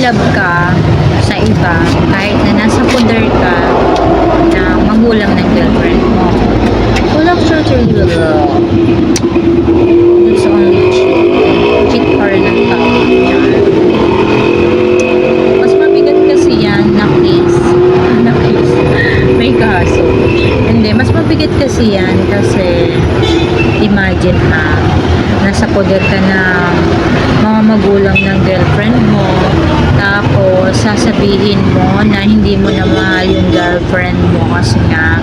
in love ka sa iba, kahit na nasa poder ka na magulang ng girlfriend mo. Well, actually, uh, it's only cheat. Cheat pa rin ang tawag niya. Mas mabigat kasi yan na case. Na case. May kaso. Hindi, mas mabigat kasi yan kasi imagine ha, nasa poder ka na magulang ng girlfriend mo tapos sasabihin mo na hindi mo na mahal yung girlfriend mo kasi nga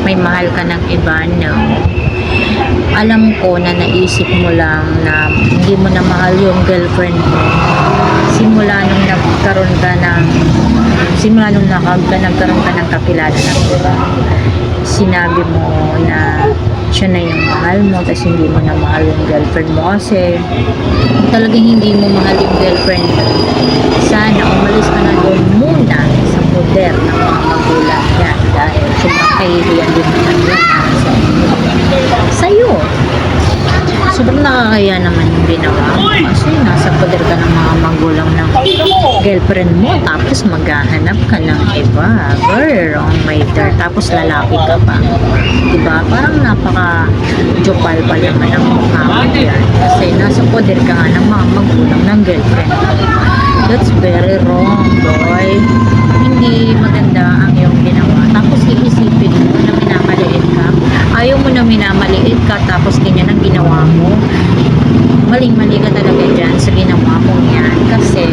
may mahal ka ng iba, no? Alam ko na naisip mo lang na hindi mo na mahal yung girlfriend mo simula nung nagkaroon ka ng simula nung nakag ka nagkaroon ka ng kakilala ng iba sinabi mo na siya na yung mahal mo tapos hindi mo na mahal yung girlfriend mo. Kasi talagang hindi mo mahal yung girlfriend mo. Sana umalis ka na doon muna sa poder ng mga magulang yan dahil sobrang kahihiyan din naman yun sa sa'yo. Sobrang nakakaya naman yung ginawa mo. Kasi nasa poder ka ng mga magulang ng girlfriend mo tapos maghahanap ka ng iba. Girl oh my god tapos lalaki ka pa. Diba? Parang napaka jupal pa naman ang mo kasi nasa poder ka nga ng mga magulang ng girlfriend mo that's very wrong boy. Hindi maganda ang iyong ginawa. Tapos iisipin mo na minamaliit ka. Ayaw mo na minamaliit ka tapos ganyan ang ginawa mo. Maling-mali ka talaga dyan sa ginawa mo yan. Kasi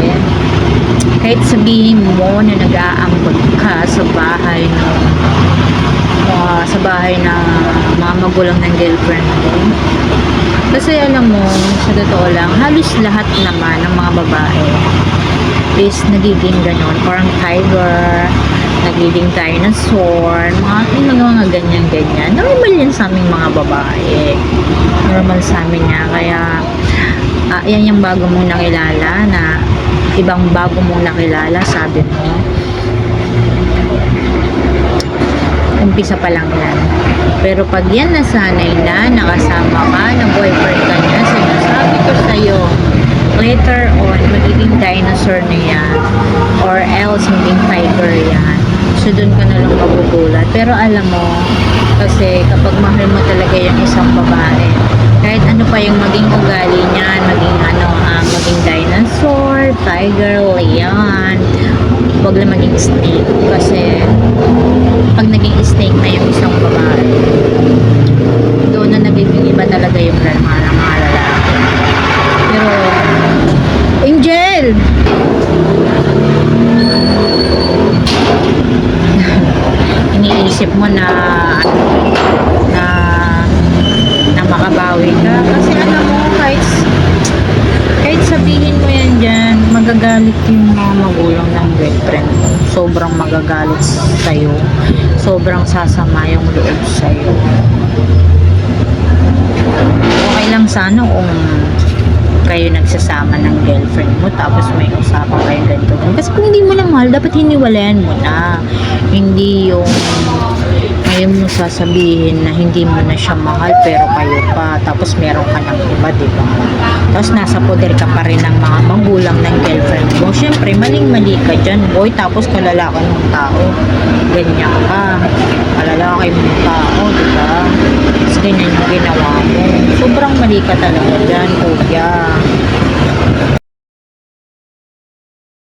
kahit sabihin mo na nag-aambag ka sa bahay no uh, sa bahay na mga magulang ng girlfriend mo kasi alam mo sa totoo lang halos lahat naman ng mga babae is nagiging ganon parang tiger nagiging dinosaur mga, yung mga, mga ganyan-ganyan. Normal yan sa aming mga babae. Normal sa amin nga kaya ah, yan yung bago mong nakilala na ibang bago mong nakilala sabi mo. Umpisa pa lang yan. Pero pag yan nasanay na nakasama ka ng boyfriend ka niya sinasabi ko sa'yo later on magiging dinosaur na yan. Or else maging tiger yan. So dun ka na lang magugulat. Pero alam mo kasi kapag mahal mo talaga yung isang babae kahit ano pa yung maging ugali niyan maging ano ah, maging dinosaur tiger lion huwag lang maging snake kasi pag naging snake na yung isang babae doon na nagiging iba talaga yung mga, mga lalaki pero Angel! iniisip mo na na na makabawi ka kasi alam mo kahit kahit sabihin mo yan dyan magagalit yung mga magulang ng girlfriend mo sobrang magagalit sa'yo sobrang sasama yung loob sa'yo okay lang sana kung kayo nagsasama ng girlfriend mo tapos may usapan kayo ganito. Kasi kung hindi mo na mahal, dapat hiniwalayan mo na. Hindi yung ngayon mo sasabihin na hindi mo na siya mahal pero kayo pa tapos meron ka ng iba, di ba? Tapos nasa poder ka pa rin ng mga magulang ng girlfriend mo. Siyempre, maling-mali ka dyan, boy. Tapos kalalaki ng tao. Ganyan ka. Kalalaki mong tao, di ba? Tapos ganyan yung ginawa mo. Sobrang mali ka talaga dyan, kuya.